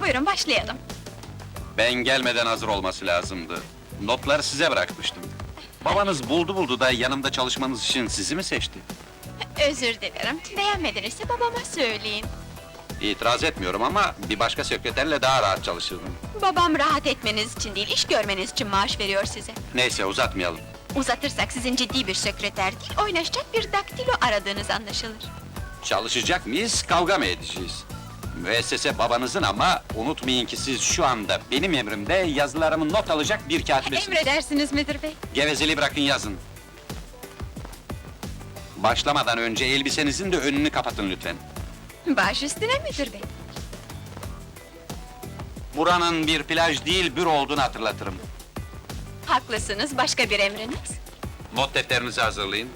Buyurun başlayalım. Ben gelmeden hazır olması lazımdı. Notları size bırakmıştım. Babanız buldu buldu da yanımda çalışmanız için sizi mi seçti? Özür dilerim. Beğenmedinizse babama söyleyin. İtiraz etmiyorum ama bir başka sekreterle daha rahat çalışırdım. Babam rahat etmeniz için değil, iş görmeniz için maaş veriyor size. Neyse uzatmayalım. Uzatırsak sizin ciddi bir sekreter değil, oynaşacak bir daktilo aradığınız anlaşılır. Çalışacak mıyız, kavga mı edeceğiz? Müessese babanızın ama unutmayın ki siz şu anda benim emrimde yazılarımı not alacak bir katibesiniz. Emredersiniz müdür bey. Gevezeliği bırakın yazın. Başlamadan önce elbisenizin de önünü kapatın lütfen. Baş üstüne müdür bey. Buranın bir plaj değil, büro olduğunu hatırlatırım. Haklısınız, başka bir emriniz. Not defterinizi hazırlayın.